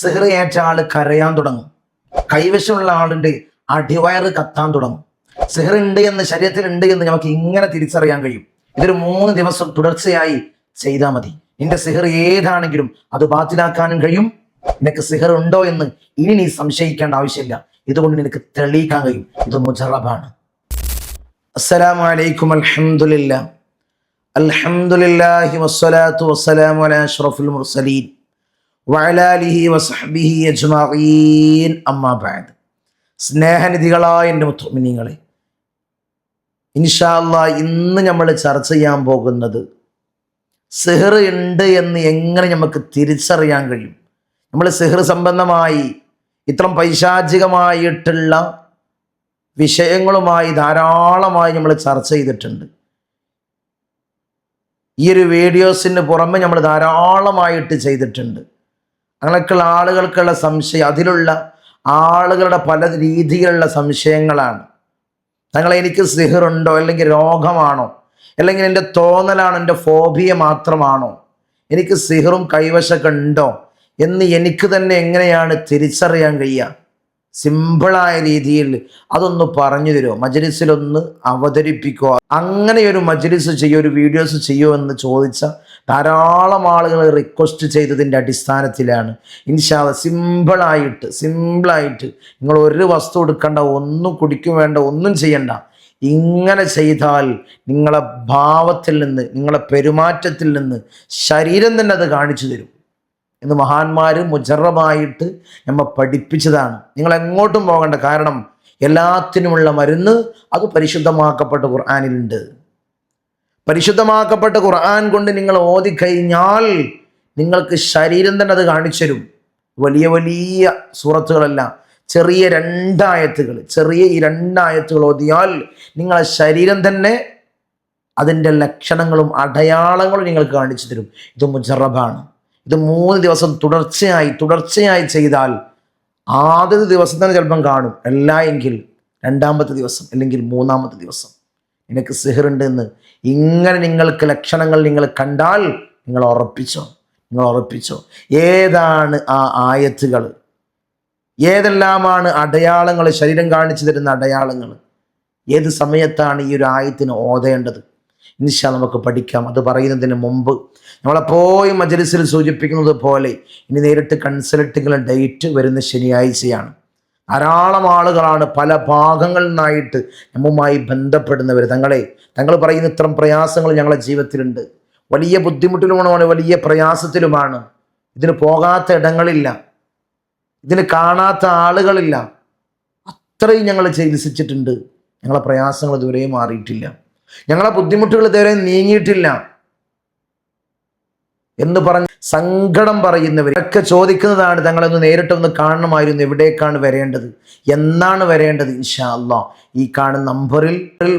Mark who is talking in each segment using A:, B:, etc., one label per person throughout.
A: സിഹർ ആൾ കരയാൻ തുടങ്ങും. കൈവശമുള്ള ആളിന്റെ അടിവയറ് കത്താൻ തുടങ്ങും. സിഹർ ഉണ്ട് എന്ന് ശരീരത്തിൽ ഉണ്ട് എന്ന് നമുക്ക് ഇങ്ങനെ തിരിച്ചറിയാൻ കഴിയും. ഇതൊരു മൂന്ന് ദിവസം തുടർച്ചയായി ചെയ്താൽ മതി. നിന്റെ സിഹർ ഏതാണെങ്കിലും അത് ബാത്തിലാക്കാനും കഴിയും. നിനക്ക് സിഹർ ഉണ്ടോ എന്ന് ഇനി നീ സംശയിക്കേണ്ട ആവശ്യമില്ല. ഇതുകൊണ്ട് നിനക്ക് തെളിയിക്കാൻ കഴിയും. ഇത് മുജറബാണ്. അസ്സലാമു അലൈക്കും അൽഹംദുലില്ലാ അൽഹംദുലില്ലാഹി വസ്സലാത്തു വസ്സലാമു അലാ അഷ്റഫുൽ മുർസലീൻ. വഅലാ വസഹബിഹി അജ്മഈൻ. അമ്മാ സ്നേഹനിധികളായ എന്റെ മുത്തുമിനിങ്ങളെ ഇൻഷാല്ല ഇന്ന് നമ്മൾ ചർച്ച ചെയ്യാൻ പോകുന്നത് സിഹർ ഉണ്ട് എന്ന് എങ്ങനെ നമുക്ക് തിരിച്ചറിയാൻ കഴിയും? നമ്മൾ സിഹർ സംബന്ധമായി ഇത്തരം പൈശാചികമായിട്ടുള്ള വിഷയങ്ങളുമായി ധാരാളമായി നമ്മൾ ചർച്ച ചെയ്തിട്ടുണ്ട്. ഈ ഒരു വീഡിയോസിന് പുറമെ നമ്മൾ ധാരാളമായിട്ട് ചെയ്തിട്ടുണ്ട്. അങ്ങനെയൊക്കെയുള്ള ആളുകൾക്കുള്ള സംശയം അതിലുള്ള ആളുകളുടെ പല രീതിയിലുള്ള സംശയങ്ങളാണ്. തങ്ങൾ എനിക്ക് സിഹറുണ്ടോ അല്ലെങ്കിൽ രോഗമാണോ അല്ലെങ്കിൽ എന്റെ തോന്നലാണോ എന്റെ ഫോബിയ മാത്രമാണോ എനിക്ക് സിഹറും കൈവശമൊക്കെ ഉണ്ടോ എന്ന് എനിക്ക് തന്നെ എങ്ങനെയാണ് തിരിച്ചറിയാൻ കഴിയുക? സിമ്പിളായ രീതിയിൽ അതൊന്ന് പറഞ്ഞു തരുമോ? മജലിസിലൊന്ന് അവതരിപ്പിക്കുക. അങ്ങനെ ഒരു മജലിസ് ചെയ്യോ ഒരു വീഡിയോസ് ചെയ്യുമോ എന്ന് ചോദിച്ച ധാരാളം ആളുകൾ റിക്വസ്റ്റ് ചെയ്തതിന്റെ അടിസ്ഥാനത്തിലാണ്. ഇൻഷാല്ല സിമ്പിളായിട്ട് സിമ്പിളായിട്ട് നിങ്ങൾ ഒരു വസ്തു എടുക്കേണ്ട ഒന്നും കുടിക്കും വേണ്ട ഒന്നും ചെയ്യണ്ട. ഇങ്ങനെ ചെയ്താൽ നിങ്ങളെ ഭാവത്തിൽ നിന്ന് നിങ്ങളെ പെരുമാറ്റത്തിൽ നിന്ന് ശരീരം തന്നെ അത് കാണിച്ചു തരും. എന്ന് മഹാന്മാർ മുജറമായിട്ട് നമ്മൾ പഠിപ്പിച്ചതാണ്. നിങ്ങൾ എങ്ങോട്ടും പോകണ്ട. കാരണം എല്ലാത്തിനുമുള്ള മരുന്ന് അത് പരിശുദ്ധമാക്കപ്പെട്ട ഖുർആാനിലുണ്ട്. പരിശുദ്ധമാക്കപ്പെട്ട ഖുർആൻ കൊണ്ട് നിങ്ങൾ ഓതി കഴിഞ്ഞാൽ നിങ്ങൾക്ക് ശരീരം തന്നെ അത് കാണിച്ചു തരും വലിയ വലിയ സൂറത്തുകളല്ല ചെറിയ രണ്ടായത്തുകൾ. ചെറിയ ഈ രണ്ടായത്തുകൾ ഓതിയാൽ നിങ്ങളെ ശരീരം തന്നെ അതിന്റെ ലക്ഷണങ്ങളും അടയാളങ്ങളും നിങ്ങൾക്ക് കാണിച്ചു തരും. ഇത് മുജറബാണ്. ഇത് മൂന്ന് ദിവസം തുടർച്ചയായി തുടർച്ചയായി ചെയ്താൽ ആദ്യത്തെ ദിവസം തന്നെ ചിലപ്പം കാണും. അല്ല എങ്കിൽ രണ്ടാമത്തെ ദിവസം അല്ലെങ്കിൽ മൂന്നാമത്തെ ദിവസം. നിനക്ക് സിഹറുണ്ട് എന്ന് ഇങ്ങനെ നിങ്ങൾക്ക് ലക്ഷണങ്ങൾ നിങ്ങൾ കണ്ടാൽ നിങ്ങൾ ഉറപ്പിച്ചോ നിങ്ങൾ ഉറപ്പിച്ചോ. ഏതാണ് ആ ആയത്തുകൾ? ഏതെല്ലാമാണ് അടയാളങ്ങൾ ശരീരം കാണിച്ചു തരുന്ന അടയാളങ്ങൾ? ഏത് സമയത്താണ് ഈ ഒരു ആയത്തിന് ഓതേണ്ടത്? ഇൻഷാ നമുക്ക് പഠിക്കാം. അത് പറയുന്നതിന് മുമ്പ് നമ്മളെപ്പോഴും മജലിസിൽ സൂചിപ്പിക്കുന്നത് പോലെ ഇനി നേരിട്ട് കൺസൾട്ടിങ്ങിലെ ഡേറ്റ് വരുന്ന ശനിയാഴ്ചയാണ്. ധാരാളം ആളുകളാണ് പല ഭാഗങ്ങളിൽ നിന്നായിട്ട് നമ്മുമായി ബന്ധപ്പെടുന്നവർ തങ്ങളെ തങ്ങൾ പറയുന്ന ഇത്തരം പ്രയാസങ്ങൾ ഞങ്ങളുടെ ജീവിതത്തിലുണ്ട്. വലിയ ബുദ്ധിമുട്ടിലുമാണ് വലിയ പ്രയാസത്തിലുമാണ്. ഇതിന് പോകാത്ത ഇടങ്ങളില്ല. ഇതിന് കാണാത്ത ആളുകളില്ല. അത്രയും ഞങ്ങൾ ചികിത്സിച്ചിട്ടുണ്ട്. ഞങ്ങളെ പ്രയാസങ്ങൾ ഇതുവരെ മാറിയിട്ടില്ല. ഞങ്ങളെ ബുദ്ധിമുട്ടുകൾ ഇതുവരെ നീങ്ങിയിട്ടില്ല. എന്ന് പറഞ്ഞ് സങ്കടം പറയുന്നവർ ഒക്കെ ചോദിക്കുന്നതാണ് തങ്ങളൊന്ന് നേരിട്ടൊന്ന് കാണണമായിരുന്നു എവിടേക്കാണ് വരേണ്ടത്? എന്നാണ് വരേണ്ടത്? ഇൻഷാ അള്ളാ ഈ കാണുന്ന നമ്പറിൽ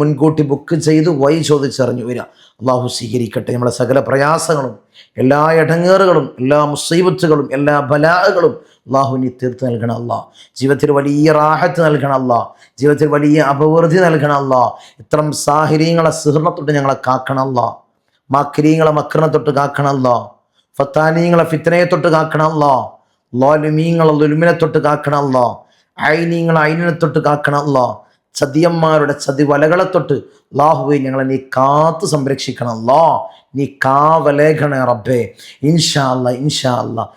A: മുൻകൂട്ടി ബുക്ക് ചെയ്ത് വൈ ചോദിച്ചറിഞ്ഞു വരിക അള്ളാഹു സ്വീകരിക്കട്ടെ. നമ്മളെ സകല പ്രയാസങ്ങളും എല്ലാ ഇടങ്ങേറുകളും എല്ലാ മുസീബത്തുകളും എല്ലാ ബലാഹുകളും അള്ളാഹുവിനെ തീർത്ത് നൽകണം അല്ലാ ജീവിതത്തിൽ വലിയ റാഹത്ത് നൽകണം അല്ലാ ജീവിതത്തിൽ വലിയ അപവൃദ്ധി നൽകണം അല്ലാ ഇത്തരം സാഹചര്യങ്ങളെ സിഹർണത്തൊട്ട് ഞങ്ങളെ കാക്കണം അല്ലാ മാക്രീങ്ങളെ മക്രണത്തൊട്ട് തൊട്ട് കാക്കണല്ലോ ഫത്താനീങ്ങളെ ഫിത്തനയെ തൊട്ട് കാക്കണമല്ലോ ലോലുമീങ്ങളെ ലുലുമിനെ തൊട്ട് കാക്കണമല്ലോ ഐനീങ്ങളെ ഐനിനെ തൊട്ട് കാക്കണമല്ലോ ചതിയന്മാരുടെ ചതി വലകളെ തൊട്ട് ലാഹുവെ ഞങ്ങളെ നീ കാത്തു സംരക്ഷിക്കണമല്ലോ നീ കാവലേഖണ റബ്ബേ. ഇൻഷാ അല്ല ഇൻഷാ അല്ല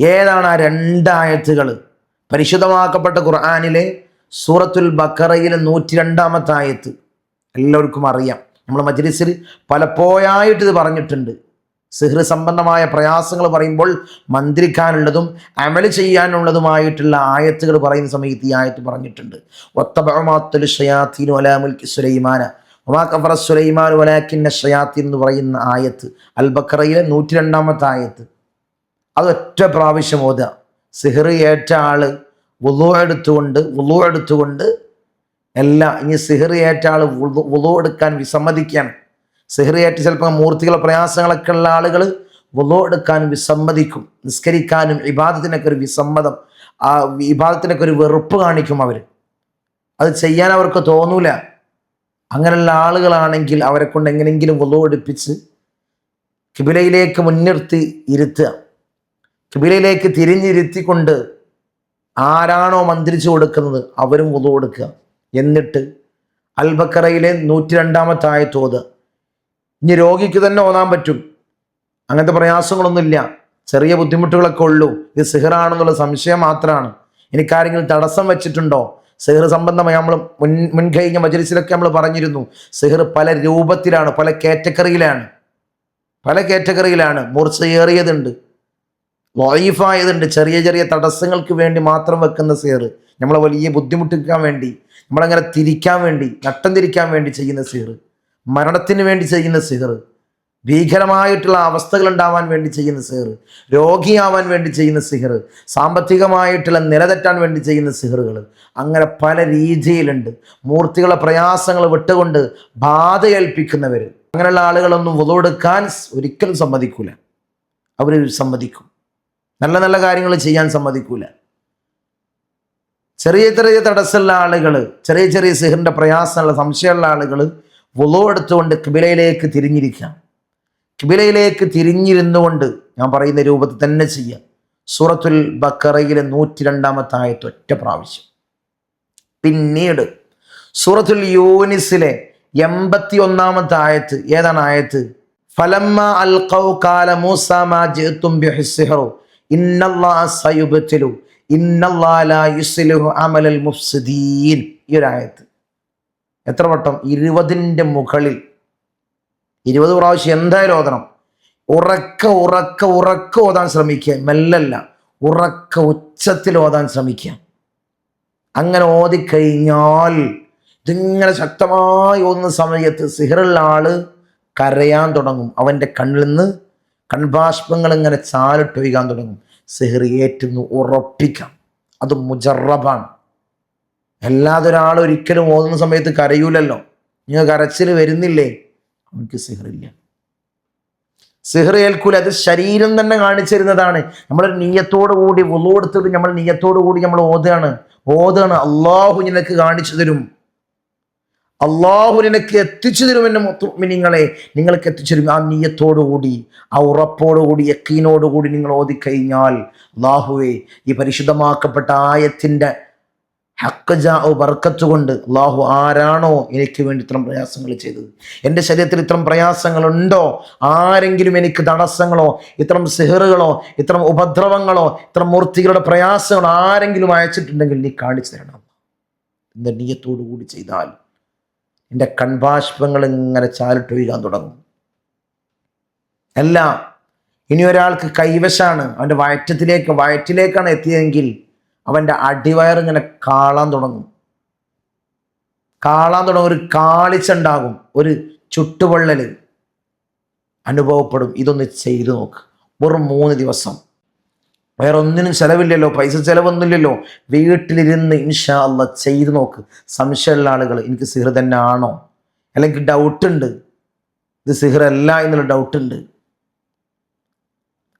A: ഏതാണ് ആ രണ്ടായത്തുകൾ? പരിശുദ്ധമാക്കപ്പെട്ട ഖുർആാനിലെ സൂറത്തുൽ ബക്കറയിലെ നൂറ്റി രണ്ടാമത്തെ ആയത്ത്. എല്ലാവർക്കും അറിയാം. നമ്മൾ മജ്ലിസിൽ പലപ്പോഴായിട്ട് ഇത് പറഞ്ഞിട്ടുണ്ട്. സിഹ്ർ സംബന്ധമായ പ്രയാസങ്ങൾ പറയുമ്പോൾ മന്ത്രിക്കാനുള്ളതും അമൽ ചെയ്യാനുള്ളതുമായിട്ടുള്ള ആയത്തുകൾ പറയുന്ന സമയത്ത് ഈ ആയത്ത് പറഞ്ഞിട്ടുണ്ട്. ഒത്തബമാത്തുൽ ഷയാത്തീനു അലാമുൽക്ക് സുലൈമാന. ഒമാ കഫറ സുലൈമാൻ വലാക്കിന്ന ഷയാത്തീൻ എന്ന് പറയുന്ന ആയത്ത് അൽ ബക്കറയിലെ നൂറ്റി രണ്ടാമത്തെ ആയത്ത്. അത് ഒറ്റ പ്രാവശ്യം ഓതുക സിഹർ ഏറ്റ ആൾ വുളു എടുത്തുകൊണ്ട് വുളു എടുത്തുകൊണ്ട് എല്ലാ ഇനി സിഹർ ഏറ്റ ആൾ വുളു എടുക്കാൻ വിസമ്മതിക്കാൻ സിഹർ ചിലപ്പോൾ മൂർത്തികളെ പ്രയാസങ്ങളൊക്കെ ഉള്ള ആളുകൾ വുളു എടുക്കാൻ വിസമ്മതിക്കും നിസ്കരിക്കാനും വിവാദത്തിനൊക്കെ ഒരു വിസമ്മതം ആ വിവാദത്തിനൊക്കെ ഒരു വെറുപ്പ് കാണിക്കും അവർ അത് ചെയ്യാൻ അവർക്ക് തോന്നൂല. അങ്ങനെയുള്ള ആളുകളാണെങ്കിൽ അവരെ കൊണ്ട് എങ്ങനെയെങ്കിലും വുളു എടുപ്പിച്ച് കിബിലയിലേക്ക് മുൻനിർത്തി ഇരുത്തുക. കിബിലയിലേക്ക് തിരിഞ്ഞിരുത്തിക്കൊണ്ട് ആരാണോ മന്ത്രിച്ചു കൊടുക്കുന്നത് അവരും ഉതു കൊടുക്കുക എന്നിട്ട് അൽബക്കറയിലെ നൂറ്റി രണ്ടാമത്തെ ആയത്തോത് ഇനി രോഗിക്ക് തന്നെ ഓതാൻ പറ്റും. അങ്ങനത്തെ പ്രയാസങ്ങളൊന്നുമില്ല. ചെറിയ ബുദ്ധിമുട്ടുകളൊക്കെ ഉള്ളൂ. ഇത് സിഹറാണെന്നുള്ള സംശയം മാത്രമാണ്. എനിക്കാരെങ്കിലും തടസ്സം വെച്ചിട്ടുണ്ടോ? സിഹർ സംബന്ധമായി നമ്മൾ മുൻ മുൻകഴിഞ്ഞ മജലിസിലൊക്കെ നമ്മൾ പറഞ്ഞിരുന്നു. സിഹർ പല രൂപത്തിലാണ് പല കാറ്റഗറിയിലാണ്. പല കാറ്റഗറിയിലാണ്. മൂർച്ചയേറിയതുണ്ട് ലൈഫായതുണ്ട് ചെറിയ ചെറിയ തടസ്സങ്ങൾക്ക് വേണ്ടി മാത്രം വെക്കുന്ന സിഹർ. നമ്മളെ വലിയ ബുദ്ധിമുട്ടിക്കാൻ വേണ്ടി നമ്മളങ്ങനെ തിരിക്കാൻ വേണ്ടി നട്ടം തിരിക്കാൻ വേണ്ടി ചെയ്യുന്ന സിഹർ. മരണത്തിന് വേണ്ടി ചെയ്യുന്ന സിഹർ. ഭീകരമായിട്ടുള്ള അവസ്ഥകൾ ഉണ്ടാവാൻ വേണ്ടി ചെയ്യുന്ന സിഹർ. രോഗിയാവാൻ വേണ്ടി ചെയ്യുന്ന സിഹർ. സാമ്പത്തികമായിട്ടുള്ള നിലതെറ്റാൻ വേണ്ടി ചെയ്യുന്ന സിഹറുകൾ. അങ്ങനെ പല രീതിയിലുണ്ട്. മൂർത്തികളെ പ്രയാസങ്ങൾ വിട്ടുകൊണ്ട് ബാധ ഏൽപ്പിക്കുന്നവർ. അങ്ങനെയുള്ള ആളുകളൊന്നും വധുവെടുക്കാൻ ഒരിക്കലും സമ്മതിക്കൂല. അവർ സമ്മതിക്കും. നല്ല നല്ല കാര്യങ്ങൾ ചെയ്യാൻ സമ്മതിക്കൂല. ചെറിയ ചെറിയ തടസ്സമുള്ള ആളുകൾ ചെറിയ ചെറിയ സിഹറിന്റെ പ്രയാസമുള്ള സംശയമുള്ള ആളുകൾ വുളു എടുത്തുകൊണ്ട് കിബിലയിലേക്ക് തിരിഞ്ഞിരിക്കാം. കിബിലയിലേക്ക് തിരിഞ്ഞിരുന്നുകൊണ്ട് ഞാൻ പറയുന്ന രൂപത്തിൽ തന്നെ ചെയ്യാം. സൂറത്തുൽ ബക്കറയിലെ നൂറ്റി രണ്ടാമത്തെ ആയത്ത് ഒറ്റ പ്രാവശ്യം. പിന്നീട് സൂറത്തുൽ യൂനിസിലെ എൺപത്തി ഒന്നാമത്തെ ആയത്ത് ഏതാണ് ആയത്ത്? ഫലമ്മ അൽഖൗ കാല മൂസ മാ ഇന്നല്ലാഹ ഇന്നല്ലാഹ ലാ യുസ്ലിഹു അമലൽ മുഫ്സിദീൻ. ഈ ഒരു ആയത്ത്. എത്ര വട്ടം? ഇരുപതിന്റെ മുകളിൽ. ഇരുപത് പ്രാവശ്യം എന്തായാലും ഓതണം. ഉറക്ക ഉറക്ക ഉറക്ക ഓതാൻ ശ്രമിക്കുക. മെല്ലല്ല. ഉറക്ക ഉച്ചത്തിൽ ഓതാൻ ശ്രമിക്കുക. അങ്ങനെ ഓതിക്കഴിഞ്ഞാൽ ഇതിങ്ങനെ ശക്തമായി ഓതുന്ന സമയത്ത് സിഹറുള്ള ആൾ കരയാൻ തുടങ്ങും. അവന്റെ കണ്ണിൽ നിന്ന് കൺബാഷ്പങ്ങൾ ഇങ്ങനെ ചാലിട്ടൊഴുകാൻ തുടങ്ങും. സിഹർ ഏറ്റുന്നു ഉറപ്പിക്കാം. അത് മുജറബാണ്. അല്ലാതെ ഒരാൾ ഒരിക്കലും ഓതുന്ന സമയത്ത് കരയൂലല്ലോ. നിങ്ങൾ കരച്ചിൽ വരുന്നില്ലേ? അവനക്ക് സിഹറില്ല സിഹർ ഏൽക്കൂല. അത് ശരീരം തന്നെ കാണിച്ചിരുന്നതാണ്. നമ്മളൊരു നീയത്തോടു കൂടി ഉള്ളോടുത്തിട്ട് നമ്മൾ നീയത്തോടു കൂടി നമ്മൾ ഓതാണ് ഓതാണ് അള്ളാഹു നിനക്ക് കാണിച്ചു തരും. അള്ളാഹു നിനക്ക് എത്തിച്ചു തരും എന്റെ മുത്തുമിനിങ്ങളെ. നിങ്ങൾക്ക് എത്തിച്ചു തരും. ആ നീയത്തോടു കൂടി ആ ഉറപ്പോടുകൂടി യക്കീനോടുകൂടി നിങ്ങൾ ഓതിക്കഴിഞ്ഞാൽ അള്ളാഹുവെ ഈ പരിശുദ്ധമാക്കപ്പെട്ട ആയത്തിന്റെ ഹക്കജാ ബർക്കത്ത് കൊണ്ട് അള്ളാഹു ആരാണോ എനിക്ക് വേണ്ടി ഇത്തരം പ്രയാസങ്ങൾ ചെയ്തത്? എന്റെ ശരീരത്തിൽ ഇത്തരം പ്രയാസങ്ങളുണ്ടോ? ആരെങ്കിലും എനിക്ക് തടസ്സങ്ങളോ ഇത്തരം സിഹറുകളോ ഇത്തരം ഉപദ്രവങ്ങളോ ഇത്തരം മൂർത്തികളുടെ പ്രയാസങ്ങളോ ആരെങ്കിലും അയച്ചിട്ടുണ്ടെങ്കിൽ നീ കാണിച്ചു തരണം. എന്ന നീയത്തോടു കൂടി ചെയ്താൽ എന്റെ കൺബാഷ്പങ്ങൾ ഇങ്ങനെ ചാലിട്ടൊഴുകാൻ തുടങ്ങും. അല്ല ഇനി ഒരാൾക്ക് കൈവശാണ് അവന്റെ വയറ്റത്തിലേക്ക് വയറ്റിലേക്കാണ് എത്തിയതെങ്കിൽ അവന്റെ അടിവയറിങ്ങനെ കാളാൻ തുടങ്ങും. കാളാൻ തുടങ്ങും ഒരു കാളിച്ചുണ്ടാകും ഒരു ചുട്ടുപൊള്ളൽ അനുഭവപ്പെടും. ഇതൊന്ന് ചെയ്തു നോക്ക്. വെറും മൂന്ന് ദിവസം. വേറെ ഒന്നിനും ചിലവില്ലല്ലോ പൈസ ചിലവൊന്നുമില്ലല്ലോ. വീട്ടിലിരുന്ന് ഇൻഷാ അല്ല ചെയ്തു നോക്ക്. സംശയമുള്ള ആളുകൾ എനിക്ക് സിഹർ തന്നെ ആണോ അല്ലെങ്കിൽ ഡൗട്ടുണ്ട് ഇത് സിഹറല്ല എന്നുള്ള ഡൗട്ട് ഉണ്ട്.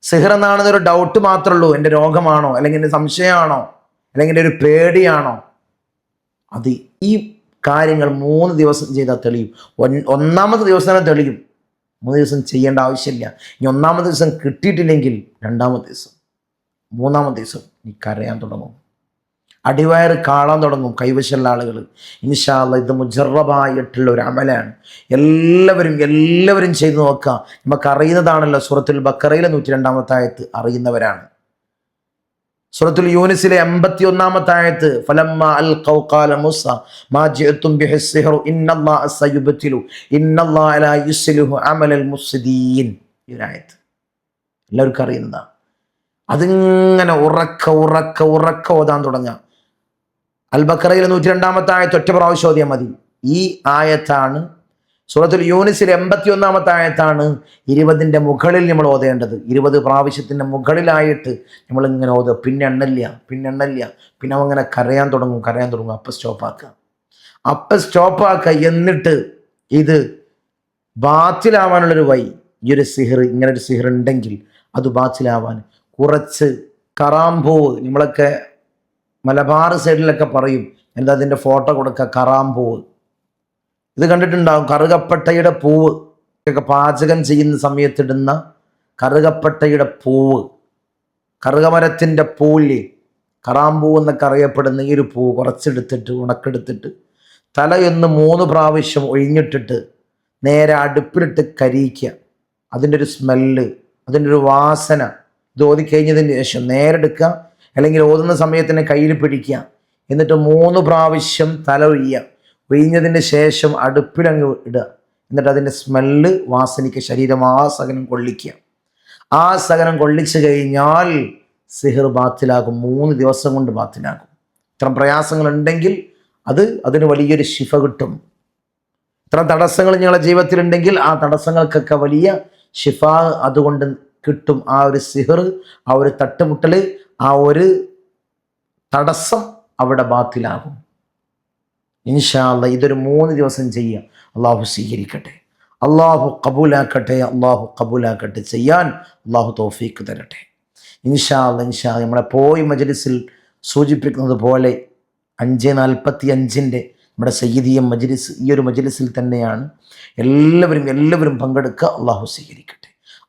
A: സിഹർ എന്നാണെന്നൊരു ഡൗട്ട് മാത്രമേ ഉള്ളൂ എന്റെ രോഗമാണോ? അല്ലെങ്കിൽ എന്റെ സംശയമാണോ? അല്ലെങ്കിൽ എന്റെ ഒരു പേടിയാണോ? അത് ഈ കാര്യങ്ങൾ മൂന്ന് ദിവസം ചെയ്താൽ തെളിയും. ഒന്നാമത്തെ ദിവസം തന്നെ തെളിയും. മൂന്ന് ദിവസം ചെയ്യേണ്ട ആവശ്യമില്ല. ഇനി ഒന്നാമത്തെ ദിവസം കിട്ടിയിട്ടില്ലെങ്കിൽ രണ്ടാമത്തെ ദിവസം മൂന്നാമത്തെ ദിവസം നീ കരയാൻ തുടങ്ങും. അടിവയറ് കാണാൻ തുടങ്ങും കൈവശമുള്ള ആളുകൾ. ഇൻഷാല്ല ഇത് മുജറബായിട്ടുള്ള ഒരു അമലാണ്. എല്ലാവരും എല്ലാവരും ചെയ്തു നോക്കുക. നമുക്ക് അറിയുന്നതാണല്ലോ സൂറത്തുൽ ബക്കറയിലെ നൂറ്റി രണ്ടാമത്തെ ആയത്ത് അറിയുന്നവരാണ്. സൂറത്തുൽ യൂനിസിലെ എൺപത്തി ഒന്നാമത്തെ ആയത്ത് ഫലമ്മ അൽ ഖൗഖാല മുസ മാ ഇന്നല്ലാഹ ഇന്നല്ലാഹ ലാ അമലൽ ഈ എല്ലാവർക്കും അറിയുന്നതാണ് അതിങ്ങനെ ഉറക്ക ഉറക്ക ഉറക്ക ഓതാൻ തുടങ്ങുക. അൽബക്കറയിലെ നൂറ്റി രണ്ടാമത്തെ ആയത്ത് ഒറ്റ പ്രാവശ്യം മതി. ഈ ആയത്താണ് സൂറത്തുൽ യൂനിസിൽ എൺപത്തി ഒന്നാമത്തെ ആയത്താണ് ഇരുപതിന്റെ മുകളിൽ നമ്മൾ ഓതേണ്ടത്. ഇരുപത് പ്രാവശ്യത്തിന്റെ മുകളിലായിട്ട് നമ്മൾ ഇങ്ങനെ ഓതുക. പിന്നെ എണ്ണല്ല പിന്നെ എണ്ണല്ല പിന്നെ അങ്ങനെ കരയാൻ തുടങ്ങും കരയാൻ തുടങ്ങും. അപ്പം സ്റ്റോപ്പാക്കുക അപ്പം സ്റ്റോപ്പാക്കുക എന്നിട്ട് ഇത് ബാത്തിലാവാനുള്ളൊരു വഴി ഈ ഒരു സിഹർ ഇങ്ങനെ ഒരു സിഹർ ഉണ്ടെങ്കിൽ അത് ബാത്തിലാവാൻ കുറച്ച് കറാമ്പൂവ് നമ്മളൊക്കെ മലബാർ സൈഡിലൊക്കെ പറയും എന്താ അതിന്റെ ഫോട്ടോ കൊടുക്കുക കറാമ്പൂവ് ഇത് കണ്ടിട്ടുണ്ടാവും കറുകപ്പട്ടയുടെ പൂവ്. ഒക്കെ പാചകം ചെയ്യുന്ന സമയത്തിടുന്ന കറുകപ്പട്ടയുടെ പൂവ്. കറുകമരത്തിന്റെ പൂൽ കറാമ്പൂ എന്നൊക്കെ അറിയപ്പെടുന്ന ഈ ഒരു പൂ കുറച്ചെടുത്തിട്ട് ഉണക്കെടുത്തിട്ട് തലയൊന്ന് മൂന്ന് പ്രാവശ്യം ഒഴിഞ്ഞിട്ടിട്ട് നേരെ അടുപ്പിലിട്ട് കരിയിക്കുക. അതിന്റെ ഒരു സ്മെല്ല് അതിന്റെ ഒരു വാസന. ഇത് ഓതിക്കഴിഞ്ഞതിന് ശേഷം നേരെ എടുക്കുക അല്ലെങ്കിൽ ഓതുന്ന സമയത്തിന് കയ്യിൽ പിടിക്കുക. എന്നിട്ട് മൂന്ന് പ്രാവശ്യം തല ഒഴിയുക ഒഴിഞ്ഞതിന് ശേഷം അടുപ്പിലങ്ങ് ഇടുക. എന്നിട്ട് അതിന്റെ സ്മെല്ല് വാസനിക്ക് ശരീരം ആ സകനം കൊള്ളിക്കുക. ആ സകനം കൊള്ളിച്ചു കഴിഞ്ഞാൽ സിഹർ ബാത്തിലാകും. മൂന്ന് ദിവസം കൊണ്ട് ബാത്തിലാകും. ഇത്തരം പ്രയാസങ്ങളുണ്ടെങ്കിൽ അത് അതിന് വലിയൊരു ശിഫ കിട്ടും. ഇത്തരം തടസ്സങ്ങൾ നിങ്ങളുടെ ജീവിതത്തിലുണ്ടെങ്കിൽ ആ തടസ്സങ്ങൾക്കൊക്കെ വലിയ ശിഫ അതുകൊണ്ട് കിട്ടും ആ ഒരു സിഹർ ആ ഒരു തട്ടുമുട്ടൽ ആ ഒരു തടസ്സം അവിടെ ബാത്തിലാകും. ഇൻഷാല്ല ഇതൊരു മൂന്ന് ദിവസം ചെയ്യുക അള്ളാഹു സ്വീകരിക്കട്ടെ. അള്ളാഹു കബൂലാക്കട്ടെ അള്ളാഹു കബൂലാക്കട്ടെ ചെയ്യാൻ അള്ളാഹു തോഫീക്ക് തരട്ടെ. ഇൻഷാല്ല ഇൻഷാ നമ്മളെ പോയി മജലിസിൽ സൂചിപ്പിക്കുന്നത് പോലെ അഞ്ച് നാൽപ്പത്തി അഞ്ചിന്റെ നമ്മുടെ സയ്യിദിയ മജലിസ് ഈ ഒരു മജലിസിൽ തന്നെയാണ് എല്ലാവരും എല്ലാവരും പങ്കെടുക്കുക. അള്ളാഹു സ്വീകരിക്കട്ടെ.